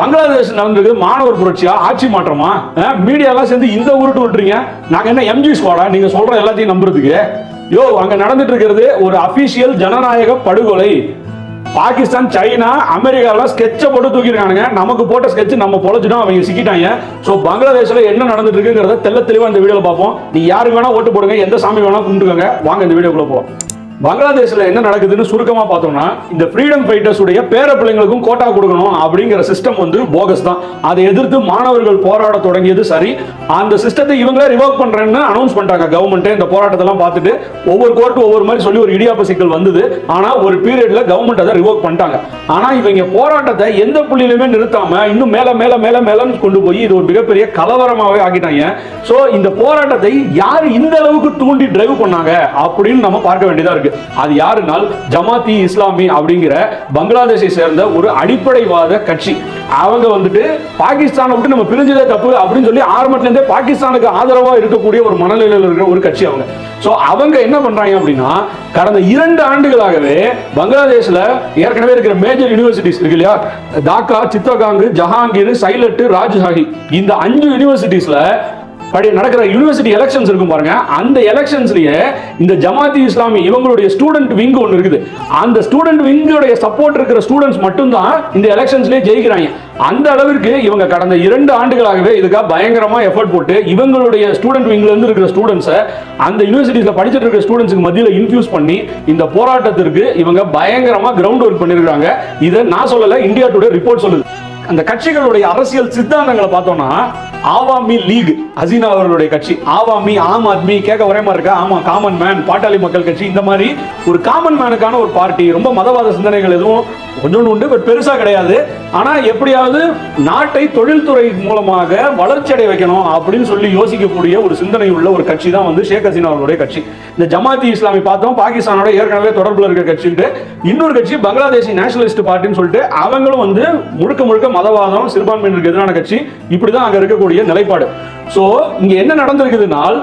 பங்களாதேஷ் நடந்தது மாணவர் புரட்சியா ஆட்சி மாற்றமா? மீடியாலாம் சேர்ந்து இந்த உருட்டு விட்டுறீங்க? நாங்க என்ன எம்ஜி ஸ்குவாடா நீங்க சொல்ற எல்லாத்தையும் நம்புறதுக்கு. யோ அங்க நடந்துட்டு இருக்கிறது ஒரு அபிஷியல் ஜனநாயக படுகொலை. பாகிஸ்தான் சைனா அமெரிக்காலாம் ஸ்கெட்சை போட்டு தூக்கிருக்கானுங்க நமக்கு போட்ட ஸ்கெட்ச் நம்ம பொழைச்சிட்டோம் அவங்க சிக்கிட்டாங்க. ஸோ பங்களாதேஷில் என்ன நடந்துட்டு இருக்குங்கிறத தெல்ல தெளிவாக இந்த வீடியோவில் பார்ப்போம். நீ யாருக்கு வேணா ஓட்டு போடுங்க எந்த சாமி வேணா கும்பிட்டுக்கோங்க. வாங்க இந்த வீடியோக்குள்ளே போவோம் பங்களாதேஷில் என்ன நடக்குதுன்னு சுருக்கமாக பார்த்தோம்னா இந்த ஃப்ரீடம் ஃபைட்டர்ஸ் உடைய பேர பிள்ளைங்களுக்கும் கோட்டா கொடுக்கணும் அப்படிங்கிற சிஸ்டம் வந்து போகஸ் தான். அதை எதிர்த்து மாணவர்கள் போராட தொடங்கியது சரி. அந்த சிஸ்டத்தை இவங்களே ரிவோக் பண்ணுறேன்னு அனௌன்ஸ் பண்ணிட்டாங்க கவர்மெண்ட்டே இந்த போராட்டத்தெல்லாம் பார்த்துட்டு ஒவ்வொரு கோர்ட்டு ஒவ்வொரு மாதிரி சொல்லி ஒரு இடியாப்ப சிக்கல் வந்தது. ஆனால் ஒரு பீரியடில் கவர்மெண்ட் அதை ரிவோக் பண்ணிட்டாங்க. ஆனால் இவங்க போராட்டத்தை எந்த புள்ளியிலுமே நிறுத்தாமல் இன்னும் மேலே மேலே மேலே மேலேன்னு கொண்டு போய் இது ஒரு மிகப்பெரிய கலவரமாகவே ஆக்கிட்டாங்க. ஸோ இந்த போராட்டத்தை யார் இந்த அளவுக்கு தூண்டி டிரைவ் பண்ணாங்க அப்படின்னு நம்ம பார்க்க வேண்டியதாக இருக்குது இருக்கு அது யாருனால் ஜமாத்தி இஸ்லாமி அப்படிங்கிற பங்களாதேஷை சேர்ந்த ஒரு அடிப்படைவாத கட்சி. அவங்க வந்துட்டு பாகிஸ்தானை விட்டு நம்ம பிரிஞ்சதே தப்பு அப்படின்னு சொல்லி ஆரம்பத்துலேருந்தே பாகிஸ்தானுக்கு ஆதரவா இருக்கக்கூடிய ஒரு மனநிலையில் இருக்கிற ஒரு கட்சி அவங்க. சோ அவங்க என்ன பண்றாங்க அப்படின்னா கடந்த இரண்டு ஆண்டுகளாகவே பங்களாதேஷ்ல ஏற்கனவே இருக்கிற மேஜர் யூனிவர்சிட்டிஸ் இருக்கு இல்லையா? தாக்கா சித்தகாங்கு ஜஹாங்கீர் சைலட் ராஜ்ஷாஹி இந்த அஞ்சு யூனிவர்சிட்டிஸில் நடக்கிற யூனிவர்சிட்டி எலெக்ஷன்ஸ் இருக்கும் பாருங்க. அந்த எலெக்ஷன்ஸ்லயே இந்த ஜமாத்தி இஸ்லாமி இவங்களுடைய ஸ்டூடெண்ட் விங் ஒன்று இருக்குது. அந்த ஸ்டூடெண்ட் விங்குடைய சப்போர்ட் இருக்கிற ஸ்டூடெண்ட்ஸ் மட்டும்தான் இந்த எலெக்ஷன்ஸ்லேயே ஜெயிக்கிறாங்க. அந்த அளவிற்கு இவங்க கடந்த இரண்டு ஆண்டுகளாகவே இதுக்காக பயங்கரமா எஃபர்ட் போட்டு இவங்களுடைய ஸ்டூடெண்ட் விங்ல இருந்து இருக்கிற ஸ்டூடெண்ட்ஸை அந்த யூனிவர்சிட்டிஸ்ல படிச்சுட்டு இருக்கிற ஸ்டூடெண்ட்ஸ்க்கு மத்தியில் இன்ஃபியூஸ் பண்ணி இந்த போராட்டத்திற்கு இவங்க பயங்கரமா கிரவுண்ட் ஒர்க் பண்ணிருக்காங்க. இதை நான் சொல்லல இந்தியா டுடே ரிப்போர்ட் சொல்லுது. அந்த கட்சிகளுடைய அரசியல் சித்தாந்தங்களை பார்த்தோம்னா ஆவாமி லீக் ஹசீனா அவர்களுடைய கட்சி. ஆவாமி ஆம் ஆத்மி கேட்க ஒரே மாதிரி இருக்கா? ஆமா காமன் மேன் பாட்டாளி மக்கள் கட்சி. இந்த மாதிரி ஒரு காமன் மேனுக்கான ஒரு பார்ட்டி ரொம்ப மதவாத சிந்தனைகள் எதுவும் கொஞ்சோண்டு உண்டு பட் பெருசா கிடையாது. ஆனா எப்படியாவது நாட்டை தொழில்துறை மூலமாக வளர்ச்சி அடைய வைக்கணும் அப்படின்னு சொல்லி யோசிக்கக்கூடிய ஒரு சிந்தனை உள்ள ஒரு கட்சி தான் வந்து ஷேக் ஹசீனா அவர்களுடைய கட்சி. இந்த ஜமாத்தி இஸ்லாமி பார்த்தோம் பாகிஸ்தானோட ஏற்கனவே தொடர்பில் இருக்கிற கட்சின்ட்டு. இன்னொரு கட்சி பங்களாதேஷி நேஷனலிஸ்ட் பார்ட்டின்னு சொல்லிட்டு அவங்களும் வந்து முழுக்க முழுக்க மதவாதம் சிறுபான்மையினருக்கு எதிரான கட்சி. இப்படிதான் அங்க இருக்கக்கூடிய நிலைப்பாடு. சோ இங்க என்ன நடந்திருக்குதுனால்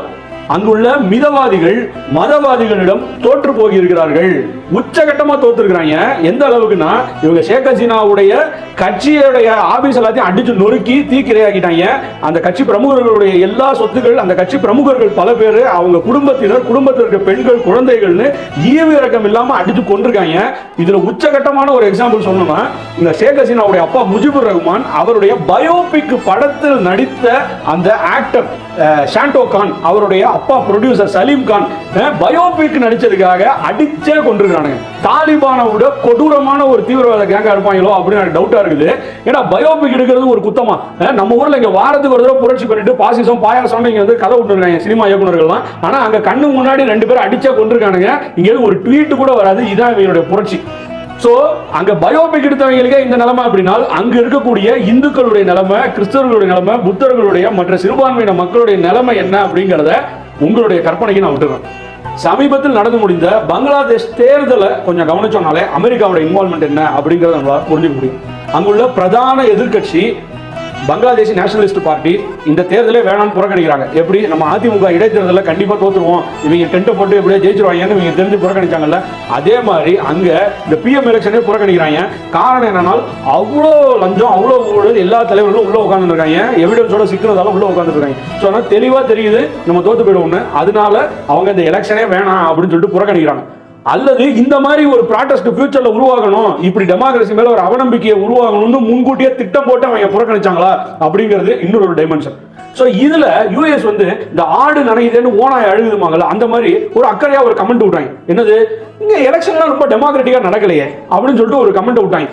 அங்குள்ள மிதவாதிகள் மதவாதிகளிடம் தோற்று போகியிருக்கிறார்கள். உச்சகட்டமா தோத்துருக்கிறாங்க. எந்த அளவுக்குன்னா இவங்க ஷேக் ஹசீனாவுடைய கட்சியுடைய ஆபீஸ் எல்லாத்தையும் அடிச்சு நொறுக்கி தீக்கிரையாக்கிட்டாங்க. அந்த கட்சி பிரமுகர்களுடைய எல்லா சொத்துக்கள் அந்த கட்சி பிரமுகர்கள் பல பேர் அவங்க குடும்பத்தினர் குடும்பத்தில் இருக்க பெண்கள் குழந்தைகள்னு ஈவு இறக்கம் இல்லாம அடிச்சு கொண்டிருக்காங்க இதுல உச்சகட்டமான ஒரு எக்ஸாம்பிள் சொல்லணும்னா இந்த ஷேக் ஹசீனாவுடைய அப்பா முஜிபுர் ரஹ்மான் அவருடைய பயோபிக் படத்தில் நடித்த அந்த ஆக்டர் ஷாண்டோ கான் அவருடைய அப்பா ப்ரொடியூசர் சலீம் கான் பயோபிக் நடிச்சதுக்காக அடிச்சே கொண்டிருக்கானுங்க தாலிபானை விட கொடூரமான ஒரு தீவிரவாத கேங்கா இருப்பாங்களோ அப்படின்னு எனக்கு டவுட்டா இருக்குது. ஏன்னா பயோபிக் எடுக்கிறது ஒரு குத்தமா நம்ம ஊர்ல இங்க வாரத்துக்கு ஒரு தடவை புரட்சி பண்ணிட்டு பாசிசம் பாயாசம் இங்க வந்து கதை விட்டுருக்காங்க சினிமா இயக்குநர்கள்லாம் ஆனா அங்க கண்ணு முன்னாடி ரெண்டு பேரும் அடிச்சே கொண்டிருக்கானுங்க இங்க ஒரு ட்வீட் கூட வராது. இதான் இவங்களுடைய புரட்சி. ஸோ அங்க பயோபிக் எடுத்தவங்களுக்கே இந்த நிலைமை அப்படின்னா அங்க இருக்கக்கூடிய இந்துக்களுடைய நிலைமை கிறிஸ்தவர்களுடைய நிலைமை புத்தர்களுடைய மற்ற சிறுபான்மையின மக்களுடைய நிலைமை என்ன அப்படிங்கறத உங்களுடைய கற்பனைக்கு நான் விட்டுறேன். சமீபத்தில் நடந்து முடிந்த பங்களாதேஷ் தேர்தலை கொஞ்சம் கவனிச்சோம்னாலே அமெரிக்காவோட இன்வால்மெண்ட் என்ன அப்படிங்கறத நம்மளால் புரிஞ்சுக்க முடியும். அங்குள்ள பிரதான எதிர்க்கட்சி பங்களாதேஷ் நேஷனலிஸ்ட் பார்ட்டி இந்த தேர்தலே வேணாம்னு புறக்கணிக்கிறாங்க. எப்படி? நம்ம அதிமுக இடைத்தேர்தலில் கண்டிப்பாக தோற்றுருவோம் இவங்க டென்ட்டை போட்டு எப்படியே ஜெயிச்சிருவாங்கன்னு இவங்க தெரிஞ்சு புறக்கணிச்சாங்கல்ல. அதே மாதிரி அங்கே இந்த பிஎம் எலெக்ஷனே புறக்கணிக்கிறாங்க. காரணம் என்னன்னா அவ்வளோ லஞ்சம் அவ்வளோ ஊழல் எல்லா தலைவர்களும் உள்ளே உட்காந்துருக்காங்க எவிடன்ஸோட சிக்கிறதால உள்ளே உட்காந்துருக்காங்க ஸோ ஆனால் தெளிவாக தெரியுது நம்ம தோற்று போயிடுவோம்னு. அதனால அவங்க இந்த எலெக்ஷனே வேணாம் அப்படின்னு சொல்லிட்டு புறக்கணிக்கிறாங்க. அல்லது இந்த மாதிரி ஒரு ப்ராட்டஸ்ட் ஃபியூச்சர்ல உருவாகணும் இப்படி டெமோக்ரஸி மேல ஒரு அவநம்பிக்கையை உருவாகணும்னு முன்கூட்டியே திட்டம் போட்டு அவங்க புறக்கணிச்சாங்களா? அப்படிங்கிறது இன்னொரு டைமென்ஷன் ஸோ இதுல யூஎஸ் வந்து இந்த ஆடு நனையுதுன்னு ஓனாய் அழுகுதுமாங்கல்ல அந்த மாதிரி ஒரு அக்கறையா ஒரு கமெண்ட் விட்டாங்க. என்னது? இங்க எலெக்ஷன்லாம் ரொம்ப டெமோக்ராட்டிக்கா நடக்கலையே அப்படின்னு சொல்லிட்டு ஒரு கமெண்ட் விட்டாங்க.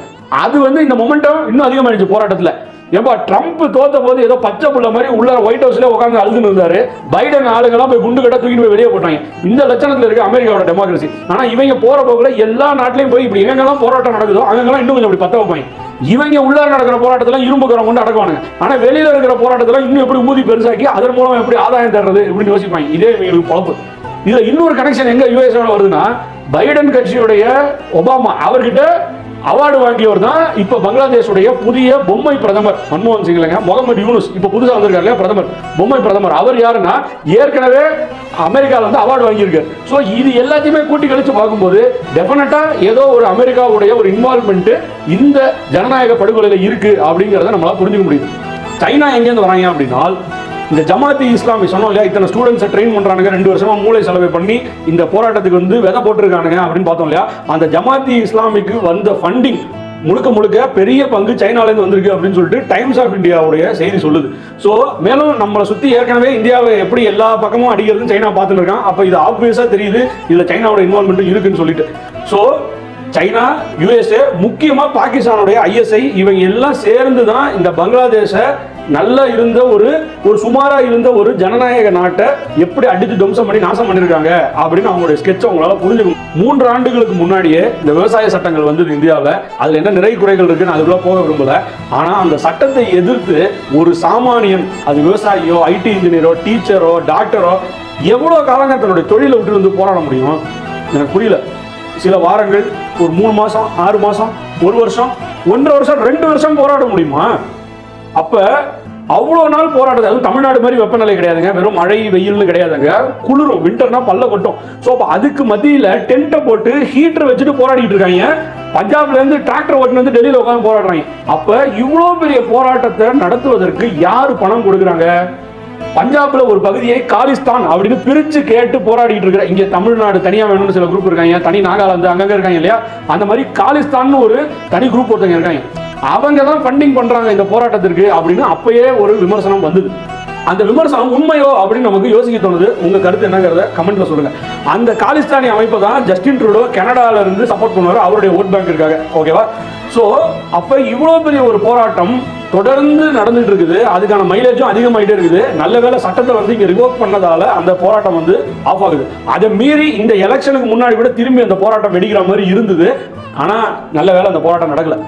அது வந்து இந்த மொமெண்டம் இன்னும் அதிகமாயிடுச்சு போராட்டத்துல. ஏன்பா ட்ரம்ப் தோத்த போது ஏதோ பச்சை புள்ள மாதிரி உள்ள ஒயிட் ஹவுஸ்ல உட்காந்து அழுதுன்னு இருந்தாரு. பைடன் ஆளுங்கெல்லாம் போய் குண்டு கட்ட தூக்கிட்டு போய் வெளியே போட்டாங்க. இந்த லட்சணத்துல இருக்கு அமெரிக்காவோட டெமோக்ரஸி ஆனா இவங்க போற போக்குல எல்லா நாட்டிலையும் போய் இப்படி எங்கெல்லாம் போராட்டம் நடக்குதோ அங்கெல்லாம் இன்னும் கொஞ்சம் இப்படி பத்த வைப்பாங்க. இவங்க உள்ளார நடக்கிற போராட்டத்தில் இரும்பு கரம் கொண்டு அடக்குவானுங்க ஆனா வெளியில இருக்கிற போராட்டத்தில் இன்னும் எப்படி ஊதி பெருசாக்கி அதன் மூலம் எப்படி ஆதாயம் தர்றது இப்படின்னு யோசிப்பாங்க. இதே இவங்களுக்கு பழப்பு. இதுல இன்னொரு கனெக்ஷன் எங்க யூஎஸ் வருதுன்னா பைடன் கட்சியுடைய ஒபாமா அவர்கிட்ட அவார்டு வாங்கியவர் தான் இப்ப பங்களாதேஷுடைய புதிய பொம்மை பிரதமர். மன்மோகன் சிங் இல்லைங்க. முகமது யூனுஸ் இப்ப புதுசா வந்திருக்காரு இல்லையா பிரதமர். பொம்மை பிரதமர். அவர் யாருன்னா ஏற்கனவே அமெரிக்காவில் வந்து அவார்டு வாங்கியிருக்காரு ஸோ இது எல்லாத்தையுமே கூட்டி கழிச்சு பார்க்கும்போது டெஃபினட்டா ஏதோ ஒரு அமெரிக்காவுடைய ஒரு இன்வால்மெண்ட் இந்த ஜனநாயக படுகொலையில இருக்கு அப்படிங்கிறத நம்மளால புரிஞ்சுக்க முடியுது. சைனா எங்கேருந்து வராங்க அப்படின்னா இந்த ஜமாத்தி இஸ்லாமி சொன்னோம் இல்லையா? இத்தனை ஸ்டூடெண்ட்ஸை ட்ரெயின் பண்ணுறானுங்க ரெண்டு வருஷமா மூளை செலவு பண்ணி இந்த போராட்டத்துக்கு வந்து விதை போட்டிருக்கானுங்க அப்படின்னு பார்த்தோம் இல்லையா? அந்த ஜமாத்தி இஸ்லாமிக்கு வந்த ஃபண்டிங் முழுக்க முழுக்க பெரிய பங்கு சைனாலேருந்து வந்திருக்கு அப்படின்னு சொல்லிட்டு டைம்ஸ் ஆஃப் இந்தியாவுடைய செய்தி சொல்லுது. ஸோ மேலும் நம்மளை சுற்றி ஏற்கனவே இந்தியாவை எப்படி எல்லா பக்கமும் அடிக்கிறதுன்னு சைனா பார்த்துட்டு இருக்கான். அப்போ இது ஆப்வியஸாக தெரியுது. இதில் சைனாவோட இன்வால்மெண்ட் இருக்குன்னு சொல்லிட்டு. ஸோ சைனா யுஎஸ்ஏ முக்கியமாக பாகிஸ்தானுடைய ஐஎஸ்ஐ இவங்க எல்லாம் சேர்ந்து தான் இந்த பங்களாதேஷை நல்லா இருந்த ஒரு ஒரு சுமாரா இருந்த ஒரு ஜனநாயக நாட்டை எப்படி அடித்து துவம்சம் பண்ணி நாசம் பண்ணிருக்காங்க அப்படின்னு அவங்களுடைய ஸ்கெட்சை அவங்களால புரிஞ்சுக்க மூன்று ஆண்டுகளுக்கு முன்னாடியே இந்த விவசாய சட்டங்கள் வந்தது இந்தியாவில். அதுல என்ன நிறை குறைகள் இருக்குன்னு அதுக்குள்ள போக விரும்பல. ஆனா அந்த சட்டத்தை எதிர்த்து ஒரு சாமானியன் அது விவசாயியோ ஐடி இன்ஜினியரோ டீச்சரோ டாக்டரோ எவ்வளோ காலங்க தன்னுடைய தொழிலை விட்டு வந்து போராட முடியும்? எனக்கு புரியல. சில வாரங்கள் ஒரு மூணு மாசம் ஆறு மாசம் ஒரு வருஷம் ஒன்றரை வருஷம் ரெண்டு வருஷம் போராட முடியுமா? அப்ப அவ்வளோ நாள் போராடுறது. அதுவும் தமிழ்நாடு மாதிரி வெப்பநிலை கிடையாதுங்க. வெறும் மழை வெயில்னு கிடையாதுங்க. குளிரும். விண்டர்னா பல்ல கொட்டும். ஸோ அப்போ அதுக்கு மத்தியில் டென்ட்டை போட்டு ஹீட்டர் வச்சுட்டு போராடிட்டு இருக்காங்க. பஞ்சாப்ல இருந்து டிராக்டர் ஓட்டுன்னு வந்து டெல்லியில் உட்காந்து போராடுறாங்க. அப்ப இவ்வளோ பெரிய போராட்டத்தை நடத்துவதற்கு யார் பணம் கொடுக்குறாங்க? பஞ்சாப்ல ஒரு பகுதியை காலிஸ்தான் அப்படின்னு பிரிச்சு கேட்டு போராடிட்டு இருக்கிற இங்க தமிழ்நாடு தனியா வேணும்னு சில குரூப் இருக்காங்க. தனி நாகாலாந்து அங்கங்க இருக்காங்க இல்லையா? அந்த மாதிரி காலிஸ்தான் ஒரு தனி குரூப் ஒருத்தங்க இருக்காங்க. அவங்க தான் ஃபண்டிங் பண்றாங்க இந்த போராட்டத்திற்கு அப்படின்னு அப்பயே ஒரு விமர்சனம் வந்தது. அந்த விமர்சனம் உண்மையோ அப்படின்னு நமக்கு யோசிக்க தோணுது. உங்க கருத்து என்னங்கிறத கமெண்ட்ல சொல்லுங்க. அந்த காலிஸ்தானி அமைப்பை தான் ஜஸ்டின் ட்ரூடோ கனடால இருந்து சப்போர்ட் பண்ணுவார். அவருடைய ஓட் பேங்க் இருக்காங்க. ஓகேவா ஸோ அப்ப இவ்வளவு பெரிய ஒரு போராட்டம் தொடர்ந்து நடந்துட்டு இருக்குது. அதுக்கான மைலேஜும் அதிகமாயிட்டே இருக்குது. நல்ல வேளை சட்டத்தை வந்து இங்க ரிவோக் பண்ணதால அந்த போராட்டம் வந்து ஆஃப் ஆகுது. அதை மீறி இந்த எலெக்ஷனுக்கு முன்னாடி விட திரும்பி அந்த போராட்டம் வெடிக்கிற மாதிரி இருந்தது. ஆனா நல்ல வேளை அந்த போராட்டம் நடக்கல.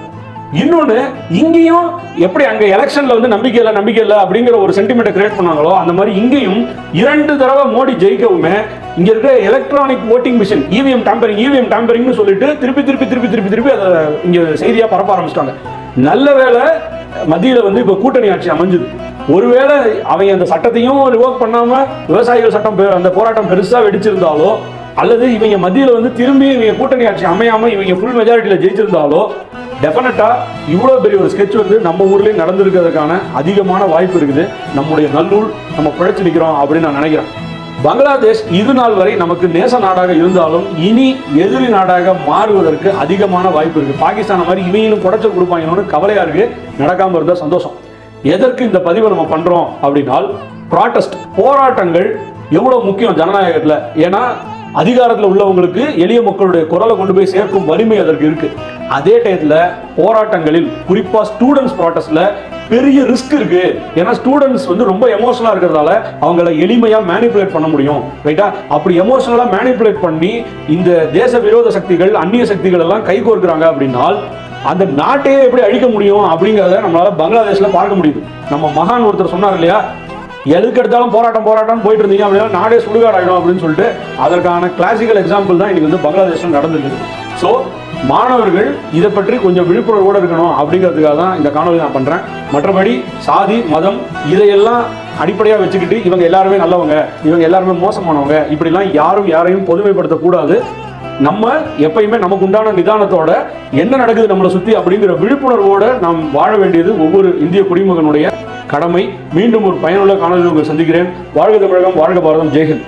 இன்னொன்று இங்கேயும் எப்படி அங்கே எலெக்ஷனில் வந்து நம்பிக்கை இல்லை நம்பிக்கை இல்லை அப்படிங்கிற ஒரு சென்டிமெண்ட்டை கிரியேட் பண்ணாங்களோ அந்த மாதிரி இங்கேயும் இரண்டு தடவை மோடி ஜெயிக்கவுமே இங்கே இருக்கிற electronic voting machine EVM tampering EVM டேம்பரிங்னு சொல்லிட்டு திருப்பி திருப்பி திருப்பி திருப்பி திருப்பி அதை இங்கே செய்தியாக பரப்ப ஆரம்பிச்சிட்டாங்க. நல்ல வேளை மத்தியில் வந்து இப்போ கூட்டணி ஆட்சி அமைஞ்சுது. ஒருவேளை அவங்க அந்த சட்டத்தையும் ரிவோக் பண்ணாமல் விவசாயிகள் சட்டம் பெ- அந்த போராட்டம் பெருசாக வெடிச்சிருந்தாலோ அல்லது இவங்க மத்தியில் வந்து திரும்பி இவங்க கூட்டணி ஆட்சி அமையாமல் இவங்க ஃபுல் மெஜாரிட்டியில் ஜெயிச்சிருந்தாலோ டெஃபினட்டா இவ்வளோ பெரிய ஒரு ஸ்கெட்ச் வந்து நம்ம ஊர்லேயும் நடந்திருக்கிறதுக்கான அதிகமான வாய்ப்பு இருக்குது. நம்முடைய நல்லூர் நம்ம பிழைச்சு நிற்கிறோம் அப்படின்னு நான் நினைக்கிறேன். பங்களாதேஷ் இது நாள் வரை நமக்கு நேச நாடாக இருந்தாலும் இனி எதிரி நாடாக மாறுவதற்கு அதிகமான வாய்ப்பு இருக்கு பாகிஸ்தான் மாதிரி இவங்களும் குடைச்சல் கொடுப்பாங்கன்னு கவலையா இருக்கு. நடக்காம இருந்தா சந்தோஷம். எதற்கு இந்த பதிவை நம்ம பண்றோம் அப்படின்னால் ப்ராட்டஸ்ட் போராட்டங்கள் எவ்வளவு முக்கியம் ஜனநாயகத்தில்? ஏன்னா அதிகாரத்தில் உள்ளவங்களுக்கு எளிய மக்களுடைய குரலை கொண்டு போய் சேர்க்கும் வலிமை அதற்கு இருக்கு. அதே டயத்தில் போராட்டங்களில் குறிப்பாக ஸ்டூடெண்ட்ஸ் ப்ராட்டஸ்ட்ல பெரிய ரிஸ்க் இருக்கு. ஏன்னா ஸ்டூடெண்ட்ஸ் வந்து ரொம்ப எமோஷனலாக இருக்கிறதால அவங்கள எளிமையாக மேனிப்புலேட் பண்ண முடியும். ரைட்டா அப்படி எமோஷனலாக மேனிப்புலேட் பண்ணி இந்த தேச விரோத சக்திகள் அந்நிய சக்திகள் எல்லாம் கை கோர்க்கிறாங்க அப்படின்னால் அந்த நாட்டையே எப்படி அழிக்க முடியும் அப்படிங்கிறத நம்மளால பங்களாதேஷ்ல பார்க்க முடியுது. நம்ம மகான் ஒருத்தர் சொன்னார் இல்லையா? எதுக்கு எடுத்தாலும் போராட்டம் போராட்டம் போயிட்டு இருந்தீங்க அப்படின்னா நாடே சுடுகாடாயிடும் அப்படின்னு சொல்லிட்டு அதற்கான கிளாசிக்கல் எக்ஸாம்பிள் தான் இன்னைக்கு வந்து பங்களாதேஷ்ல நடந்துருக்கு ஸோ மாணவர்கள் இதை பற்றி கொஞ்சம் விழிப்புணர்வோடு இருக்கணும் அப்படிங்கிறதுக்காக தான் இந்த காணொலி நான் பண்ணுறேன் மற்றபடி சாதி மதம் இதையெல்லாம் அடிப்படையாக வச்சுக்கிட்டு இவங்க எல்லாருமே நல்லவங்க இவங்க எல்லாருமே மோசமானவங்க இப்படிலாம் யாரும் யாரையும் பொதுமைப்படுத்தக்கூடாது. நம்ம எப்பயுமே நமக்கு உண்டான நிதானத்தோட என்ன நடக்குது நம்மளை சுத்தி அப்படிங்கிற விழிப்புணர்வோட நாம் வாழ வேண்டியது ஒவ்வொரு இந்திய குடிமகனுடைய கடமை. மீண்டும் ஒரு பயனுள்ள காணொலி உங்களை சந்திக்கிறேன். வாழ்க தமிழகம் வாழ்க பாரதம். ஜெய்ஹிந்த்